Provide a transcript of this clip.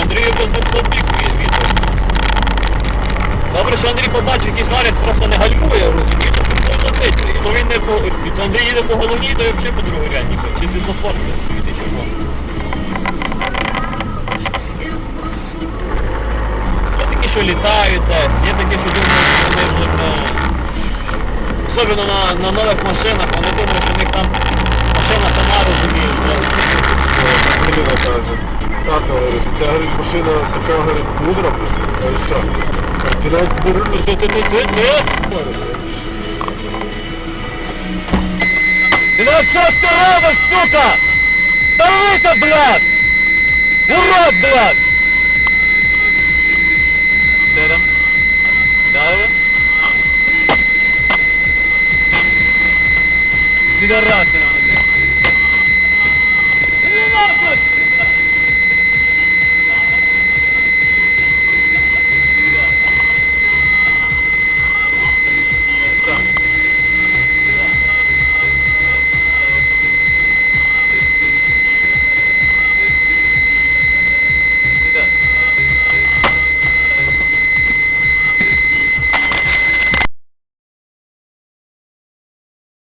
Вже забіг відповідь. Добре, що Андрій побачив, який варіант просто не гальмує, розумієте. То він не по... Андрій їде по головній, то взагалі по другоряднику. Чи світлофор не світить червоно. Є такі, що літають є такі, що думають, що вони вже. Особливо на, на нових машинах, вони думають, що в них там машина розуміє. Галина каже, тато, говорить, ця говорить, машина така, говорить, мудра, а що? Кінець дурно, що ти тут Ти ну що ж ти робиш, сука? Ставися, блядь! Урод, блядь! Де там? Підараси